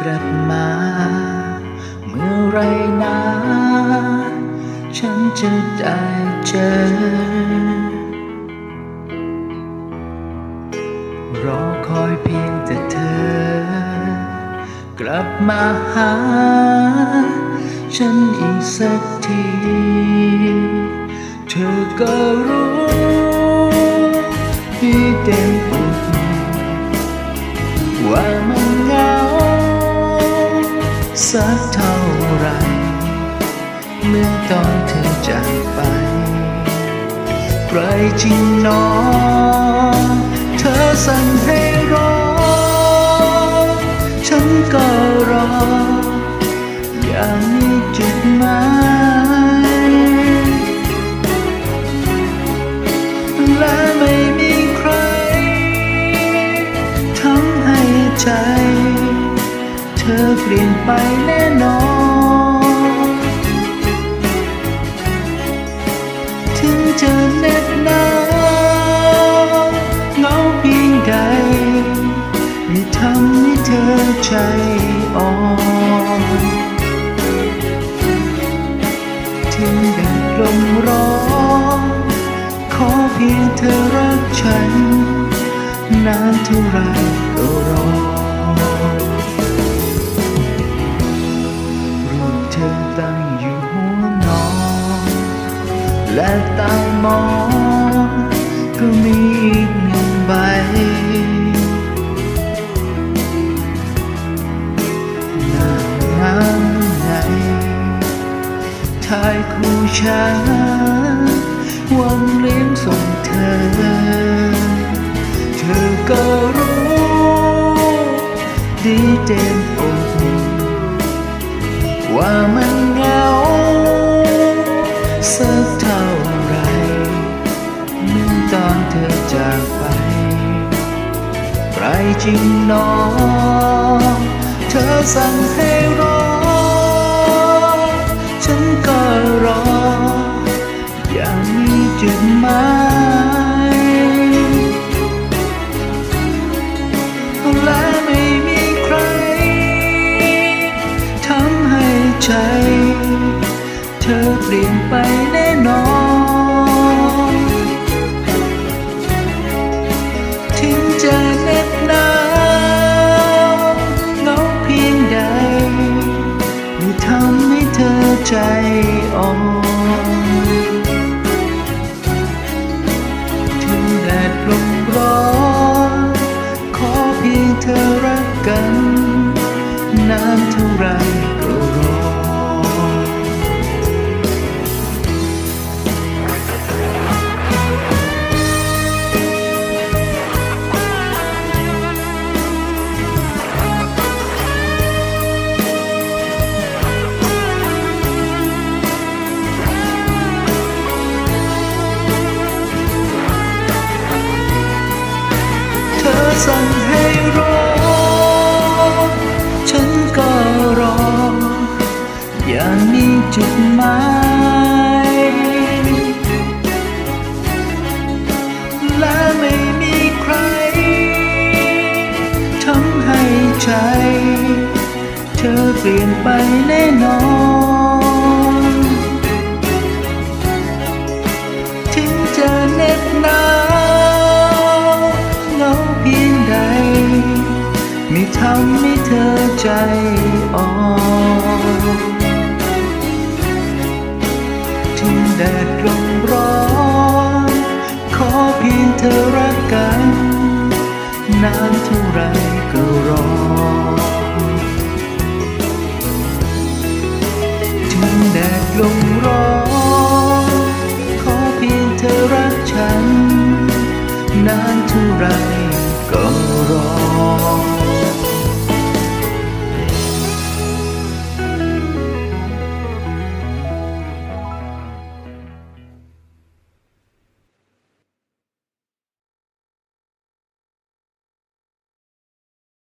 กลับมา เมื่อไรนะ ฉันจะได้เจอ รอคอยเพียงแต่เธอ กลับมาหา ฉันอีกสักที เธอก็รู้ที่เต็ม สักเท่าไรเมื่อตอนเธอจากไปใครจริงหนอเธอสั่งให้รอ ฉันก็รอ อย่างมีจุดหมายและไม่มีใครทำให้ใจ อเปลี่ยนไปแน่นอน ถึงเจะเน็บหนาวเงาเพียงใดไม่ทำให้เธอใจอ่อนถึงแดดลมร้อนขอเพียงเธอรักฉันนานเท่าไร และตามองก็มีอีกหนึ่งใบ หน้าน้ำในถ่ายคู่ฉันวันเลี้ยงส่งเธอ เธอก็รู้ดีเต็มอกว่ามัน จริงหนอเธอสั่งให้รอ ฉันก็รอ อย่างมีจุดหมายและไม่มีใครทำให้ใจ เธอเปลี่ยนไปแน่ ใจอ่อนถึงแดดลมร้อนขอเพียงเธอรักกัน นานเท่าไรก็ร สั่งให้รอ ฉันก็รอ อย่างมีจุดหมายและไม่มีใครทำให้ใจ เธอเปลี่ยนไปแน่นอน ไม่ทำให้เธอใจอ่อนถึงแดดลมร้อน ขอเพียงเธอรักกันนานเท่าไรก็รอถึงแดดลมร้อน ขอเพียงเธอรักฉัน นานเท่าไรก็รอ